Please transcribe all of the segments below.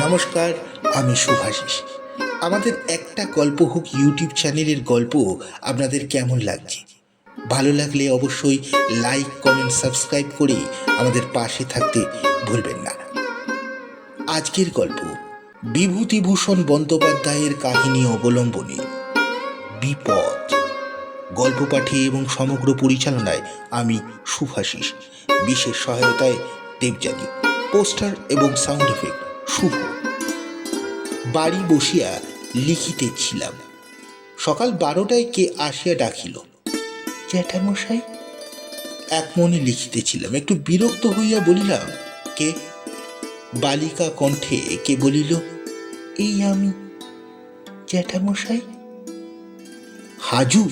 নমস্কার, আমি শুভাশিস আমাদের একটা গল্প হোক ইউটিউব চ্যানেলের গল্প আপনাদের কেমন লাগছে? ভালো লাগলে অবশ্যই লাইক, কমেন্ট, সাবস্ক্রাইব করে আমাদের পাশে থাকতে ভুলবেন না। আজকের গল্প, বিভূতিভূষণ বন্দ্যোপাধ্যায়ের কাহিনী অবলম্বনে। বিপদ। গল্প পাঠে এবং সমগ্র পরিচালনায় আমি শুভাশিস বিশেষ সহায়তায় দেবযানী। পোস্টার এবং সাউন্ড এফেক্ট শুভ। বাড়ি বসিয়া লিখিতেছিলাম। সকাল বারোটায় কে আসিয়া ডাকিল। জ্যাঠামশাই? এক মনে লিখিতেছিলাম। একটু বিরক্ত হইয়া বলিলাম কে? বালিকা কণ্ঠে কে বলিল এই আমি জ্যাঠামশাই? হাজু।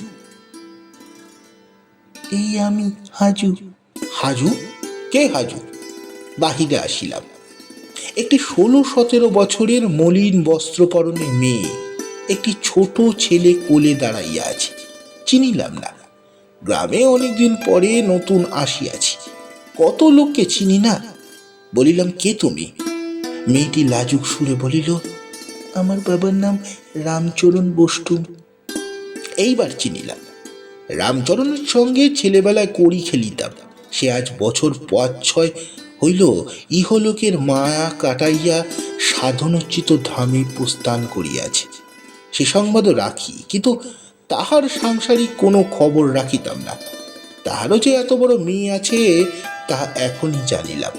এই আমি হাজু। হাজু? কে হাজু? বাহিরে আসিলাম। একটি ষোলো সতেরো বছরের মলিন বস্ত্র পরনে মেয়ে একটি ছোট ছেলে কোলে দাঁড়াইয়া আছে। চিনিলাম না। গ্রামে অনেকদিন পরে নতুন আসিয়াছি। কত লোককে চিনি না? বলিলাম, কে তুমি? মেয়েটি লাজুক সুরে বলিল, আমার বাবার নাম রামচরণ বষ্টু এইবার চিনিলাম। রামচরণের সঙ্গে ছেলেবেলায় কড়ি খেলিতাম। সে আজ বছর পাঁচ ছয় হইল, ইহলোকের মায়া কাটাইয়া সাধনোচ্চিত ধামে প্রস্থান করিয়াছে। সে সংবাদও রাখি, কিন্তু তাহার সাংসারিক কোনো খবর রাখিতাম না। তাহারও যে এত বড় মেয়ে আছে তাহা এখনই জানিলাম।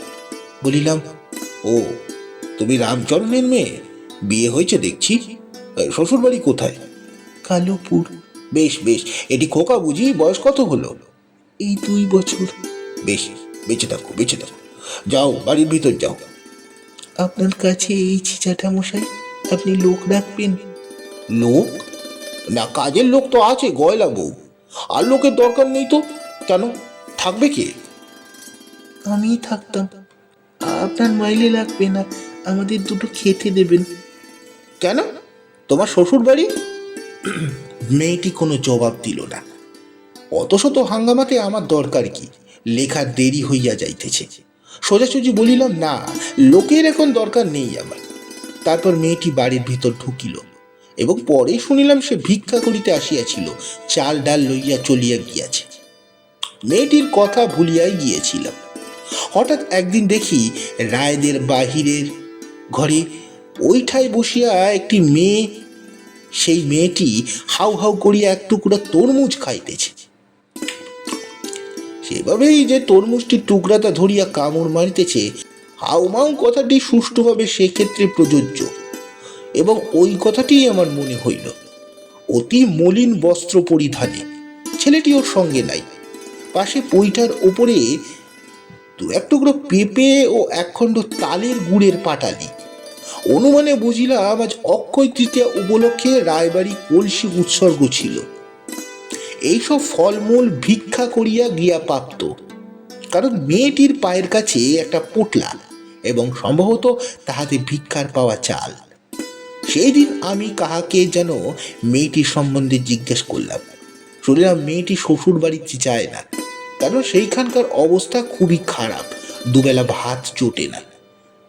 বলিলাম, ও, তুমি রামচরণের মেয়ে? বিয়ে হয়েছে দেখছি। শ্বশুর বাড়ি কোথায়? কালোপুর। বেশ বেশ, এটি খোকা বুঝি, বয়স কত হলো? এই দুই বছর। বেশ, বেঁচে থাকো বেঁচে থাকো। যাও বাড়ির ভিতর যাও। আপনার কাছে এই ছিচাটা মশাই আপনি লোক রাখবেন লোক? না কাজের লোক তো আছে গয়লা বউ। আর লোকের দরকার নেই তো কেন? থাকবে কে? আমি থাকতাম। আপনার মাইলে লাগবে না আমাদের দুটো খেতে দেবেন। কেন? তোমার শ্বশুর বাড়ি মেয়েটি কোনো জবাব দিল না। অত শত হাঙ্গামাতে আমার দরকার কি? লেখার দেরি হইয়া যাইতেছে। সোজাসুজি বলিলাম, না, লোকের এখন দরকার নেই আমার। তারপর মেয়েটি বাড়ির ভিতর ঢুকিল এবং পরে শুনিলাম সে ভিক্ষা করিতে আসিয়াছিল, চাল ডাল লইয়া চলিয়া গিয়াছে। মেয়েটির কথা ভুলিয়াই গিয়েছিলাম। হঠাৎ একদিন দেখি রায়দের বাহিরের ঘরে ওইঠায় বসিয়া একটি মেয়ে, সেই মেয়েটি হাউ হাউ করিয়া এক টুকরা তরমুজ খাইতেছে। সেভাবেই যে তরমুজটির টুকরাটা ধরিয়া কামড় মারিতেছে হাউমাউ কথাটি সুষ্ঠুভাবে সেক্ষেত্রে প্রযোজ্য। এবং ওই কথাটিই আমার মনে হইল, অতি মলিন বস্ত্র পরিধানে ছেলেটি ওর সঙ্গে নাই। পাশে পৈঠার ওপরে দু এক টুকরো পেঁপে ও একখণ্ড তালের গুড়ের পাটালি। অনুমানে বুঝিলাম আজ অক্ষয় তৃতীয়া উপলক্ষে রায়বাড়ি কলসি উৎসর্গ ছিল। এইসব ফলমূল ভিক্ষা করিয়া গিয়া প্রাপ্ত কারণ মেয়েটির পায়ের কাছে একটা পোটলা এবং সম্ভবত তাহাতে ভিক্ষার পাওয়া চাল। সেই দিন আমি কাহাকে যেন মেয়েটির সম্বন্ধে জিজ্ঞেস করলাম। শুনলাম মেয়েটি শ্বশুর বাড়িতে যায় না, কারণ সেইখানকার অবস্থা খুবই খারাপ, দুবেলা ভাত জোটে না।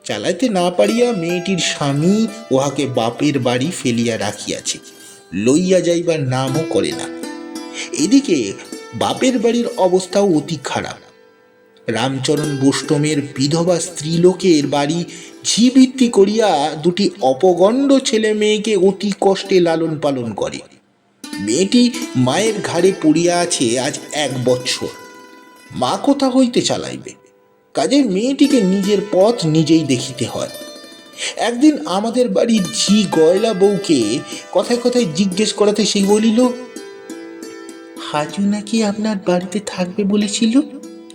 চালাইতে না পারিয়া মেয়েটির স্বামী উহাকে বাপের বাড়ি ফেলিয়া রাখিয়াছে, লইয়া যাইবার নামও করে না। এদিকে বাপের বাড়ির অবস্থাও অতি খারাপ। রামচরণ বৈষ্ণবের বিধবা স্ত্রীলোকের বাড়ি ঝিবৃত্তি করিয়া দুটি অপগণ্ড ছেলে মেয়েকে অতি কষ্টে লালন পালন করে। মেয়েটি মায়ের ঘাড়ে পড়িয়া আছে আজ এক বৎসর। মা কোথা হইতে চালাইবে। কাজে মেয়েটিকে নিজের পথ নিজেই দেখিতে হয়। একদিন আমাদের বাড়ির ঝি গয়লা বউকে কথায় কথায় জিজ্ঞেস করাতে সেই বলিল হাজু নাকি আপনার বাড়িতে থাকবে বলেছিল?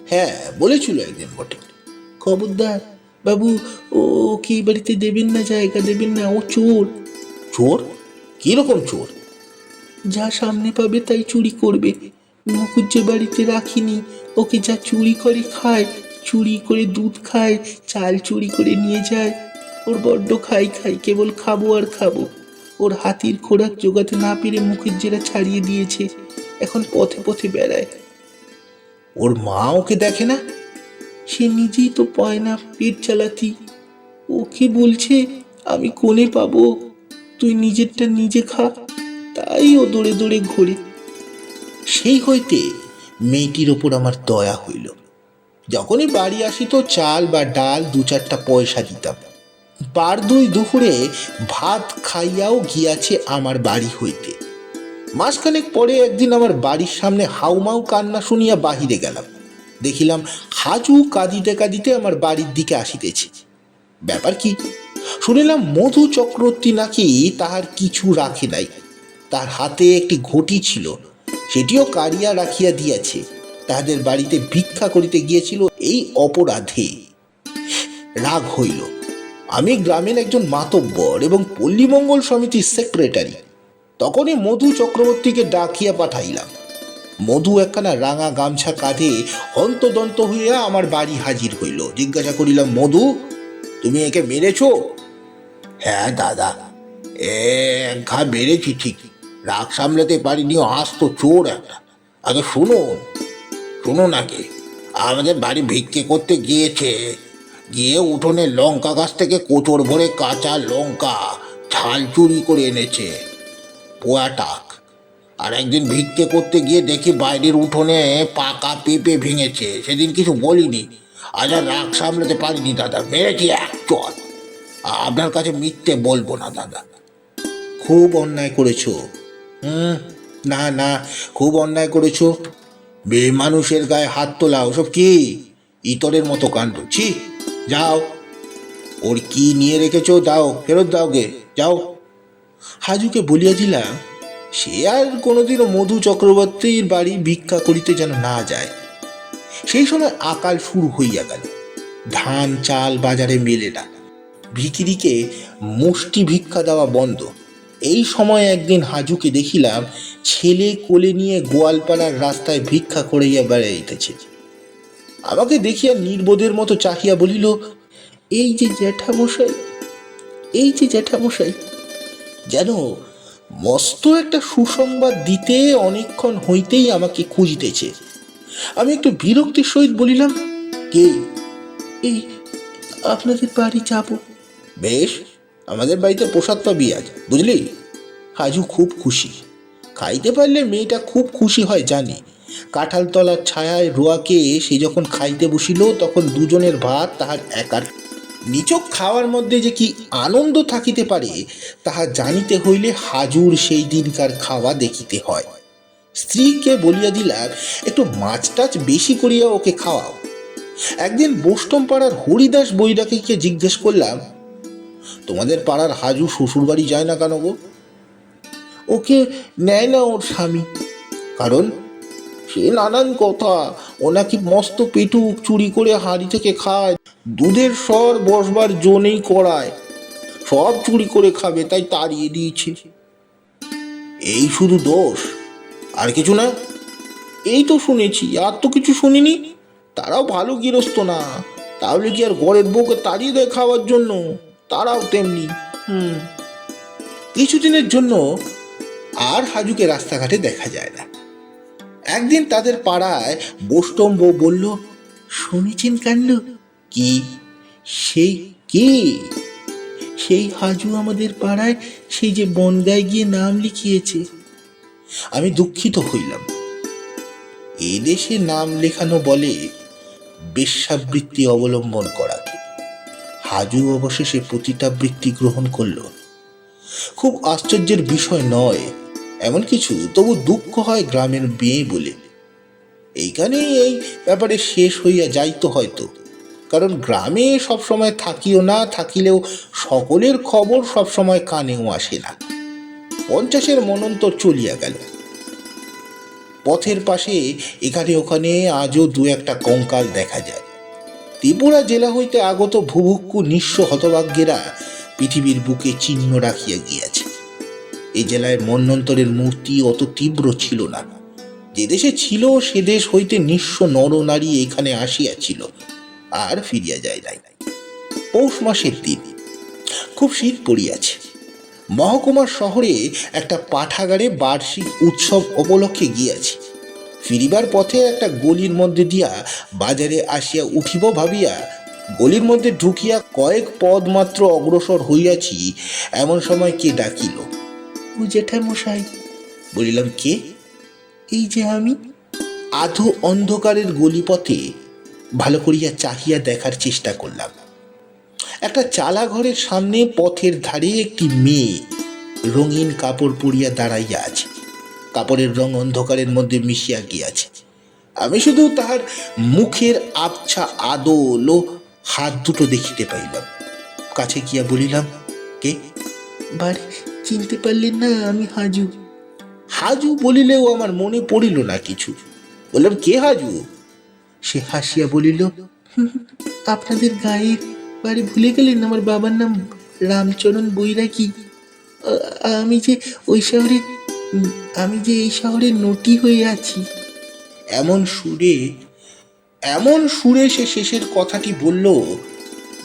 হ্যাঁ বলেছিল একদিন বটে। খবরদার বাবু ও কি এই বাড়িতে দেবেন না জায়গা দেবেন না? ও চোর। চোর? কীরকম চোর? যা সামনে পাবে তাই চুরি করবে। মুখুজ্জ বাড়িতে রাখিনি। ওকে যা চুরি করে খায় চুরি করে দুধ খায় চাল চুরি করে নিয়ে যায়। ওর বড্ড খাই খাই কেবল খাব আর খাব। ওর হাতির খোরাক জোগাতে না পেরে মুখের জেরা ছাড়িয়ে দিয়েছে। এখন পথে পথে বেড়ায়। ওর মা ওকে দেখে না? সে নিজেই তো পায় না পেট চালাতি। ওকে বলছে, আমি কোনে পাবো। তুই নিজেরটা নিজে খা। তাই ও দৌড়ে দৌড়ে ঘোরে। সেই হইতে মেয়েটির ওপর আমার দয়া হইল। যখনই বাড়ি আসিত চাল বা ডাল দু চারটা পয়সা দিতাম। বার দুই দুপুরে ভাত খাইয়াও গিয়াছে আমার বাড়ি হইতে। মাসখানেক পরে একদিন আমার বাড়ির সামনে হাউমাউ কান্না শুনিয়া বাহিরে গেলাম। দেখিলাম হাজু কাঁদিতে কাঁদিতে আমার বাড়ির দিকে আসিতেছে। ব্যাপার কি? শুনিলাম মধু চক্রবর্তী নাকি তাহার কিছু রাখে নাই। তার হাতে একটি ঘটি ছিল, সেটিও কারিয়া রাখিয়া দিয়াছে। তাহাদের বাড়িতে ভিক্ষা করিতে গিয়েছিল এই অপরাধে। রাগ হইল। আমি গ্রামের একজন মাতব্বর এবং পল্লীমঙ্গল সমিতির সেক্রেটারি তখনই মধু চক্রবর্তীকে ডাকিয়া পাঠাইলাম। মধু একখানা রাঙা গামছা কাঁধে হন্তদন্ত হইয়া আমার বাড়ি হাজির হইল। জিজ্ঞাসা করিলাম, মধু, তুমি একে মেরেছো? হ্যাঁ দাদা, এ ঘা মেরেছি ঠিক। রাগ সামলাতে পারিনি, আস্ত চোর একটা। আগে শুনুন শুনুন আগে। আমাদের বাড়ি ভিক্ষে করতে গিয়েছে। গিয়ে উঠোনে লঙ্কা গাছ থেকে কোচর ভরে কাঁচা লঙ্কা ঝাল চুরি করে এনেছে। পোয়া টাক। আর একদিন ভিক্ষে করতে গিয়ে দেখি বাইরের উঠোনে পাকা পেঁপে ভেঙেছে। সেদিন কিছু বলিনি। আজ আর রাগ সামলাতে পারিনি দাদা। মেরেছি এক চল আপনার কাছে মিথ্যে বলব না দাদা। খুব অন্যায় করেছ। হুম, না না, খুব অন্যায় করেছ। মেয়ে মানুষের গায়ে হাত তোলা ওসব কি? ইতরের মতো কাণ্ড। ছি, যাও। ওর কি নিয়ে রেখেছো? দাও, ফেরত দাও গে। যাও। হাজুকে বলিয়া দিলা, সে আর কোনোদিনও মধু চক্রবর্তীর বাড়ি ভিক্ষা করিতে যেন না যায়। সেই সময় আকাল শুরু হইয়া গেল। ধান, চাল বাজারে মেলে না। ভিকিরিকে মুষ্টি ভিক্ষা দেওয়া বন্ধ। এই সময় একদিন হাজুকে দেখিলাম ছেলে কোলে নিয়ে গোয়ালপাড়ার রাস্তায় ভিক্ষা করাইয়া বেড়াইতেছে। আমাকে দেখিয়া নির্বোধের মতো চাহিয়া বলিল, এই যে জ্যাঠামশাই, এই যে জ্যাঠামশাই যেন মস্ত একটা সুসংবাদ দিতে অনেকক্ষণ হইতেই আমাকে খুঁজিতেছে। আমি একটু বিরক্তির সহিত বলিলাম, কে? এই আপনাদের বাড়ি যাব? বেশ, আমাদের বাড়িতে প্রসাদ পাবি আজ, বুঝলি? হাজু খুব খুশি। খাইতে পারলে মেয়েটা খুব খুশি হয়, জানি। কাঁঠালতলার ছায়ায় রোয়াকে সে যখন খাইতে বসিল, তখন দুজনের ভাত তাহার একার নিচক খাওয়ার মধ্যে যে কি আনন্দ থাকিতে পারে, তাহা জানিতে হইলে হাজুর সেই দিনকার খাওয়া দেখিতে হয়। স্ত্রীকে বলিয়া দিলাম একটু মাছ টাছ বেশি করিয়া ওকে খাওয়াও। একদিন বোষ্টম পাড়ার হরিদাস বৈরাগীকে জিজ্ঞেস করলাম, তোমাদের পাড়ার হাজু শ্বশুরবাড়ি যায় না কেন গো? ওকে নেয় না ওর স্বামী। কারণ সে নানান কথা, ও নাকি মস্ত পেটুক চুরি করে হাঁড়ি থেকে খায়। দুধের স্বর বসবার জোনেই করায়। সব চুরি করে খাবে তাই তাড়িয়ে দিয়েছে। এই শুধু দোষ আর কিছু না। এই তো শুনেছি আর তো কিছু শুনিনি। তারাও ভালো গৃহস্থ না। তাহলে কি আর ঘরের বউকে তাড়িয়ে দেয় খাওয়ার জন্য? তারাও তেমনি। হুম। কিছুদিনের জন্য আর হাজুকে রাস্তাঘাটে দেখা যায় না। একদিন তাদের পাড়ায় বোষ্টম বউ বলল শুনেছেন কাণ্ড কি? সেই কে? সেই হাজু আমাদের পাড়ায় সেই যে বনগায় গিয়ে নাম লিখিয়েছে। আমি দুঃখিত হইলাম। এদেশে নাম লেখানো বলে বেশ্যাবৃত্তি অবলম্বন করাকে। হাজু অবশেষে পতিতাবৃত্তি গ্রহণ করল। খুব আশ্চর্যের বিষয় নয়, এমন কিছু, তবু দুঃখ হয় গ্রামের মেয়ে বলে। এইখানেই এই ব্যাপারে শেষ হইয়া যাইতো হয়তো। কারণ গ্রামে সবসময় থাকিও না, থাকিলেও সকলের খবর সবসময় কানেও আসে না। পঞ্চাশের মনন্তর চলিয়া গেল। পথের পাশে এখানে ওখানে আজও দু একটা কঙ্কাল দেখা যায়। ত্রিপুরা জেলা হইতে আগত ভুভুক্কু নিঃস্ব হতভাগ্যেরা পৃথিবীর বুকে চিহ্ন রাখিয়া গিয়াছে। এ জেলায় মন্বন্তরের মূর্তি অত তীব্র ছিল না। যে দেশে ছিল, সে দেশ হইতে নিঃস্ব নরনারী এখানে আসিয়াছিল। আর ফিরিয়া যায় নাই। পৌষ মাসের দিন খুব শীত পড়িয়াছে। মহকুমার শহরে একটা পাঠাগারে বার্ষিক উৎসব উপলক্ষে গিয়াছি। ফিরিবার পথে একটা গলির মধ্যে দিয়া বাজারে আসিয়া উঠিব ভাবিয়া গলির মধ্যে ঢুকিয়া কয়েক পদ মাত্র অগ্রসর হইয়াছি এমন সময় কে ডাকিল। ও জেঠামশাই। বলিলাম কে? এই যে আমি। আধো অন্ধকারের গলিপথে ভালো করিয়া চাহিয়া দেখার চেষ্টা করলাম। একটা চালা ঘরের সামনে পথের ধারে একটি মেয়ে রঙিন কাপড় পরিয়া দাঁড়াইয়া আছে। কাপড়ের রং অন্ধকারের মধ্যে মিশিয়া গিয়াছে। আমি শুধু তাহার মুখের আবছা আদল ও হাত দুটো দেখিতে পাইলাম। কাছে গিয়া বলিলাম, কে? বাড়ি চিনতে পারলেন না আমি হাজু। হাজু বলিলেও আমার মনে পড়িল না কিছু। বললাম, কে হাজু? সে হাসিয়া বলিল আপনাদের গায়ের বাড়ি ভুলে গেলেন আমার বাবার নাম রামচরণ বৈরাগী। আমি যে ওই শহরে আমি যে এই শহরে নটি হয়ে আছি। এমন সুরে এমন সুরে সে শেষের কথাটি বলল,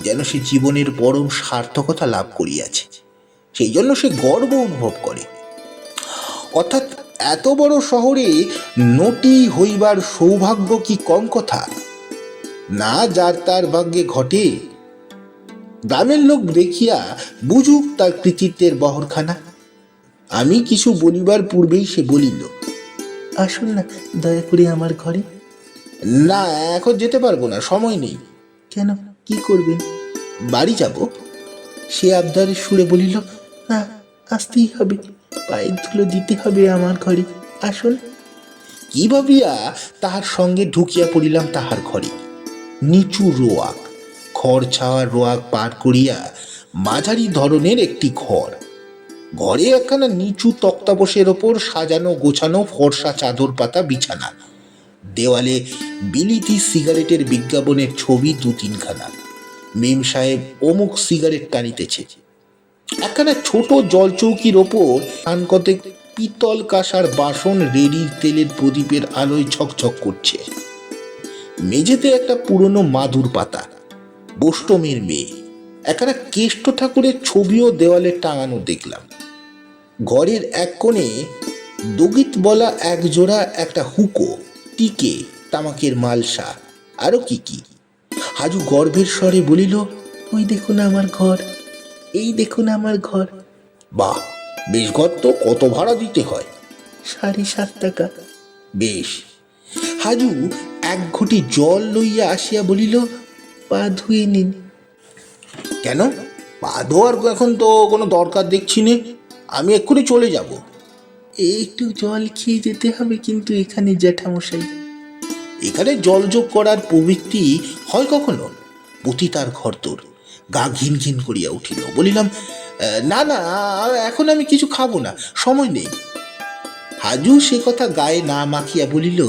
যেন সে জীবনের পরম সার্থকতা লাভ করিয়াছে। সেই জন্য সে গর্ব অনুভব করে। অর্থাৎ এত বড় শহরে নটি হইবার সৌভাগ্য কি কম কথা? না যার তার ভাগ্যে ঘটে। গ্রামের লোক দেখিয়া বুঝুক তার কৃতিত্বের বহরখানা। আমি কিছু বলিবার পূর্বেই সে বলিল আসুন না দয়া করে আমার ঘরে। না এখন যেতে পারব না সময় নেই। কেন কি করবেন বাড়ি যাব। সে আবদারের সুরে বলিল না আসতেই হবে। পায়ের ধুলো দিতে হবে আমার ঘরে। আসুন। কি ভাবিয়া? তাহার সঙ্গে ঢুকিয়া পড়িলাম তাহার ঘরে। নিচু রোয়াক খড় ছাওয়ার রোয়াক পার করিয়া মাঝারি ধরনের একটি ঘর। ঘরে একখানা নিচু তক্তাপোষের ওপর সাজানো গোছানো ফর্সা চাদর পাতা বিছানা। দেওয়ালে বিলিতি সিগারেটের বিজ্ঞাপনের ছবি দু তিনখানা মেম সাহেব অমুক সিগারেট টানিতেছে। একখানা ছোট জলচৌকির ওপর কানকতে পিতল কাঁসার বাসন রেডির তেলের প্রদীপের আলোয় ছকছক করছে। মেঝেতে একটা পুরনো মাদুর পাতা, বষ্টমের মেয়ে। একখানা কেষ্ট ঠাকুরের ছবিও দেওয়ালে টাঙানো দেখলাম। ঘরের এক কোণে দগিত বলা এক জোড়া একটা হুকো, টিকে, তামাকের মালসা, আরও কি কি। হাজু গর্ভের স্বরে বলিল, ওই দেখুন আমার ঘর। এই দেখুন আমার ঘর। বাহ বেশ ঘর তো কত ভাড়া দিতে হয়? সাড়ে সাত টাকা। বেশ। হাজু এক ঘটি জল লইয়া আসিয়া বলিল পা ধুয়ে নিন। কেন? পা ধোয়ার এখন তো কোনো দরকার দেখছি নে। আমি এক্ষুনি চলে যাব। একটু জল খেয়ে যেতে হবে কিন্তু এখানে জ্যাঠামশাই। এখানে জলযোগ করার প্রবৃত্তি হয় কখনো? পতি তার ঘর তোর গা ঘিন ঘিন করিয়া উঠিল। বলিলাম না না, এখন আমি কিছু খাব না, সময় নেই। হাজু সে কথা গায়ে না মাখিয়া বলিল,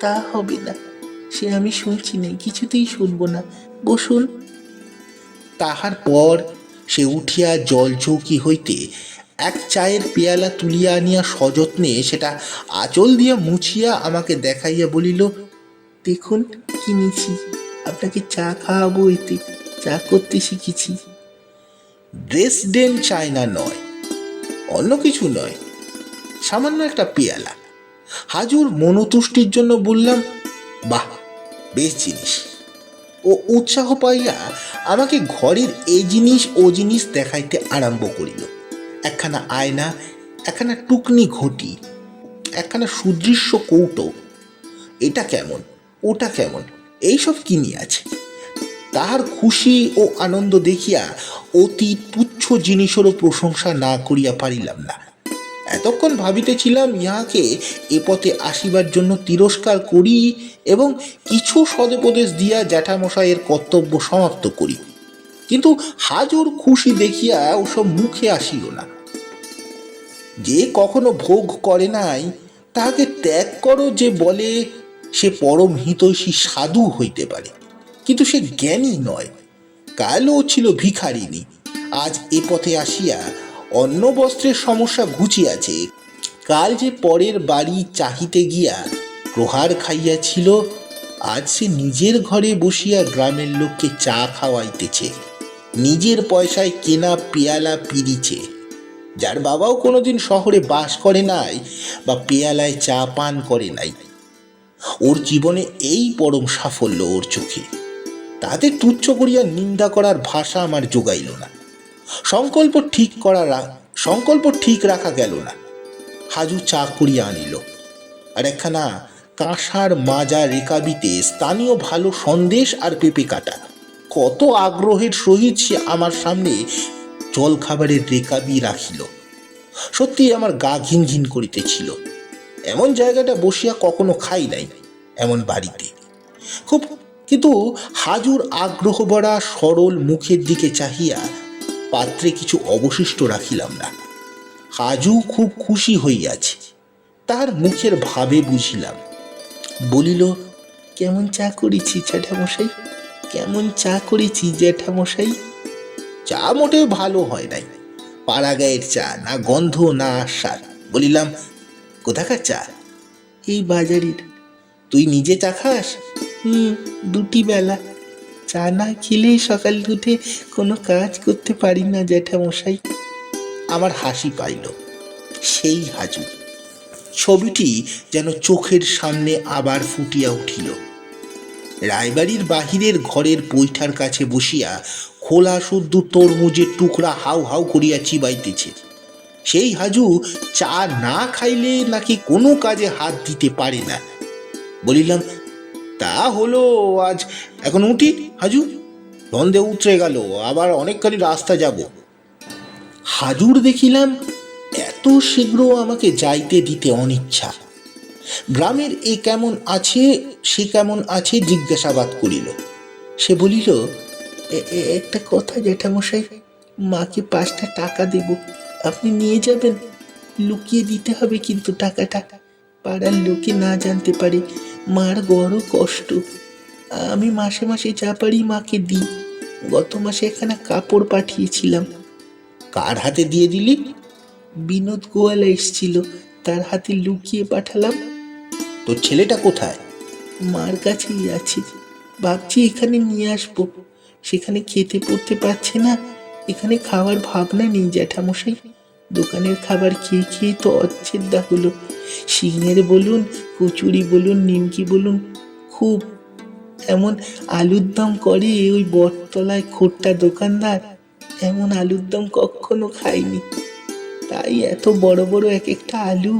তা হবে না, সে আমি শুনছি না কিছুতেই শুনব না, বসুন। তাহার পর সে উঠিয়া জল চৌকি হইতে এক চায়ের পেয়ালা তুলিয়া আনিয়া সযত্নে সেটা আঁচল দিয়া মুছিয়া আমাকে দেখাইয়া বলিল, দেখুন, কিনেছি, আপনাকে চা খাওয়াবো এতে। চা করতে শিখেছি। ড্রেসডেন চায়না নয়, অন্য কিছু নয়, সামান্য একটা পেয়ালা। হাজুর মনোতুষ্টির জন্য বললাম, বাহ, বেশ জিনিস। ও উৎসাহ পাইয়া আমাকে ঘরের এই জিনিস, ও জিনিস দেখাইতে আরম্ভ করিল। একখানা আয়না, একখানা টুকনি ঘটি, একখানা সুদৃশ্য কৌটো। এটা কেমন, ওটা কেমন, এইসব কিনিয়াছে তাহার খুশি ও আনন্দ দেখিয়া অতি তুচ্ছ জিনিসেরও প্রশংসা না করিয়া পারিলাম না। এতক্ষণ ভাবিতেছিলাম ইহাকে এ পথে আসিবার জন্য তিরস্কার করি এবং কিছু সদুপদেশ দিয়া জ্যাঠামশাইয়ের কর্তব্য সমাপ্ত করি। কিন্তু হাজর খুশি দেখিয়া ওসব মুখে আসিল না। যে কখনো ভোগ করে নাই, তাহাকে ত্যাগ করো যে বলে সে পরম হিতৈষী সাধু হইতে পারে। কিন্তু সে জ্ঞানী নয়। কালও ছিল ভিখারিনী আজ এ পথে আসিয়া অন্ন বস্ত্রের সমস্যা ঘুচিয়াছে। কাল যে পরের বাড়ি চাহিতে গিয়া প্রহার খাইয়াছিল, আজ সে নিজের ঘরে বসিয়া গ্রামের লোককে চা খাওয়াইতেছে। নিজের পয়সায় কেনা পেয়ালা পিরিছে। যার বাবাও কোনোদিন শহরে বাস করে নাই বা পেয়ালায় চা পান করে নাই। ওর জীবনে এই পরম সাফল্য ওর চোখে। তাতে তুচ্ছ করিয়া নিন্দা করার ভাষা আমার যোগাইল না। সংকল্প ঠিক করা সংকল্প ঠিক রাখা গেল না। হাজু চা করিয়া আনিল। আর একখানা কাঁসার মাজা রেকাবিতে স্থানীয় ভালো সন্দেশ আর পেঁপে কাটা। কত আগ্রহের সহিত সে আমার সামনে জল খাবারের রেকাবি রাখিল। সত্যি আমার গা ঘিন ঘিন করিতেছিল। এমন জায়গাটা বসিয়া কখনো খাই নাই, এমন বাড়িতে। খুব কিন্তু হাজুর আগ্রহ ভরা, সরল মুখের দিকে চাহিয়া পাত্রে কিছু অবশিষ্ট রাখিলাম না। হাজু খুব খুশি হইয়াছে। তার মুখের ভাবে বুঝিলাম। বলিল, কেমন চা করেছি জ্যাঠামশাই? কেমন চা করেছি জ্যাঠামশাই? চা মোটেও ভালো হয় নাই। পাড়া গায়ের চা, না গন্ধ, না আস্বাদ বলিলাম, কোথাকার চা? এই বাজারের। তুই নিজে চা খাস? দুটি বেলা। চা না খেলেই সকাল উঠে কোনো কাজ করতে পারি না জ্যাঠামশাই। আমার হাসি পাইল। সেই হাজু। ছবিটি যেন চোখের সামনে আবার ফুটিয়া উঠিল। রায়বাড়ির বাহিরের ঘরের বৈঠার কাছে বসিয়া খোলা শুদ্ধ তরমুজের টুকরা হাউ হাউ করিয়া চিবাইতেছে। সেই হাজু চা না খাইলে নাকি কোনো কাজে হাত দিতে পারে না। বলিলাম তা হলো আজ। এখন উঠি হাজু ধন্দে উতরে গেল, আবার অনেকখানি রাস্তা যাব। হাজুর দেখিলাম, এত শীঘ্র আমাকে যাইতে দিতে অনিচ্ছা। গ্রামের এ কেমন আছে, সে কেমন আছে জিজ্ঞাসাবাদ করিল। সে বলিল, "এ- এ- একটা কথা জ্যাঠামশাই মাকে পাঁচটা টাকা দেব। আপনি নিয়ে যাবেন। লুকিয়ে দিতে হবে কিন্তু টাকাটা। পাড়ার লোকে না জানতে পারে মার বড় কষ্ট। আমি মাসে মাসে যা পারি মাকে দিই। গত মাসে এখানে কাপড় পাঠিয়েছিলাম। কার হাতে দিয়ে দিলি? বিনোদ গোয়ালা এসছিল, তার হাতে লুকিয়ে পাঠালাম। তোর ছেলেটা কোথায়? মার কাছেই আছে। ভাবছি এখানে নিয়ে আসব। সেখানে খেতে পড়তে পারছে না। এখানে খাওয়ার ভাবনা নেই জ্যাঠামশাই। দোকানের খাবার খেয়ে খেয়ে তো অচ্ছেদ্যা হলো। সিংহের বলুন, কচুরি বলুন, নিমকি বলুন, খুব এমন আলুর দম করে ওই বটতলায় খোট্টা দোকানদার। এমন আলুর দম কখনো খাইনি তাই এত বড় বড় এক একটা আলু,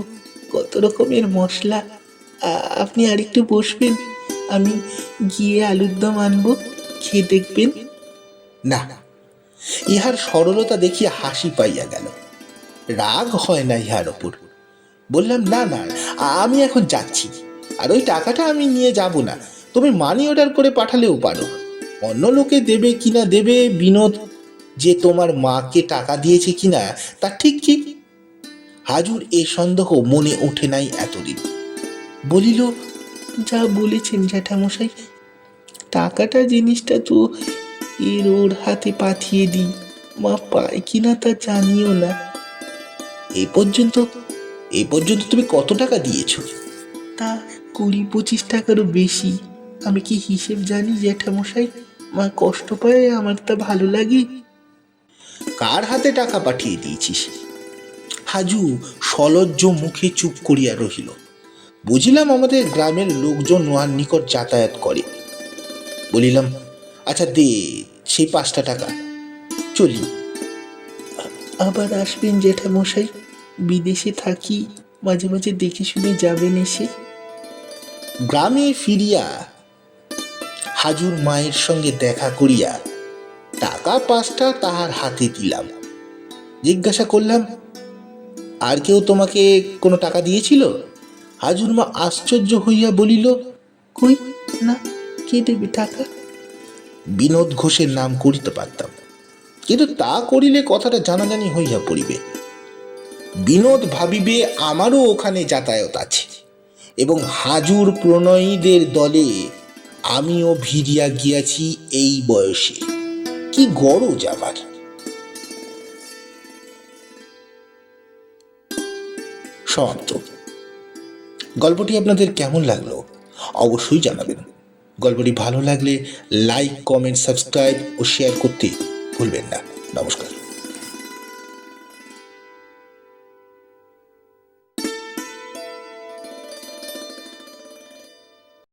কত রকমের মশলা। আপনি আরেকটু বসবেন, আমি গিয়ে আলুর দম আনব, খেয়ে দেখবেন। না, ইহার সরলতা দেখিয়া হাসি পাইয়া গেল। রাগ হয় না ইহার ওপর। বললাম, না না, আমি এখন যাচ্ছি। আর ওই টাকাটা আমি নিয়ে যাব না। তুমি মানি অর্ডার করে পাঠালেও পারো। অন্য লোকে দেবে কিনা দেবে বিনোদ, যে তোমার মাকে টাকা দিয়েছে কিনা তা ঠিক কি? হাজুর এ সন্দেহ মনে ওঠে নাই এতদিন। বলিল, যা বলেছেন জ্যাঠামশাই, টাকাটা জিনিসটা তো এর ওর হাতে পাঠিয়ে দিই। মা পায় কিনা তা জানিও না। এই পর্যন্ত এই পর্যন্ত তুমি কত টাকা দিয়েছ? তা কুড়ি পঁচিশ টাকারও বেশি। আমি কি হিসেব জানি জ্যাঠামশাই? মা কষ্ট পায় আমার তা ভালো লাগে। কার হাতে টাকা পাঠিয়ে দিয়েছিস? হাজু সলজ্জ মুখে চুপ করিয়া রহিল। বুঝিলাম আমাদের গ্রামের লোকজন উহার নিকট যাতায়াত করে। বলিলাম আচ্ছা দে সেই পাঁচটা টাকা। চলি। আবার আসবেন জ্যাঠামশাই। বিদেশে থাকি মাঝে মাঝে দেখে শুনে যাবেন এসে। গ্রামে ফিরিয়া হাজুর মায়ের সঙ্গে দেখা করিয়া টাকা পাঁচটা তাহার হাতে দিলাম। জিজ্ঞাসা করলাম আর কেউ তোমাকে কোনো টাকা দিয়েছিল? হাজুর মা আশ্চর্য হইয়া বলিল কই? না কে দেবে টাকা? বিনোদ ঘোষের নাম করিতে পারতাম। কিন্তু তা করিলে কথাটা জানাজানি হইয়া পড়িবে। বিনোদ ভাবিবে আমারও ওখানে যাতায়াত আছে এবং হাজুর প্রণয়ীদের দলে আমিও ভিড়িয়া গিয়াছি এই বয়সে। কি গরজ আমার সমাপ্ত। গল্পটি আপনাদের কেমন লাগল অবশ্যই জানাবেন। গল্পটি ভালো লাগলে লাইক, কমেন্ট, সাবস্ক্রাইব ও শেয়ার করতে ভুলবেন না নমস্কার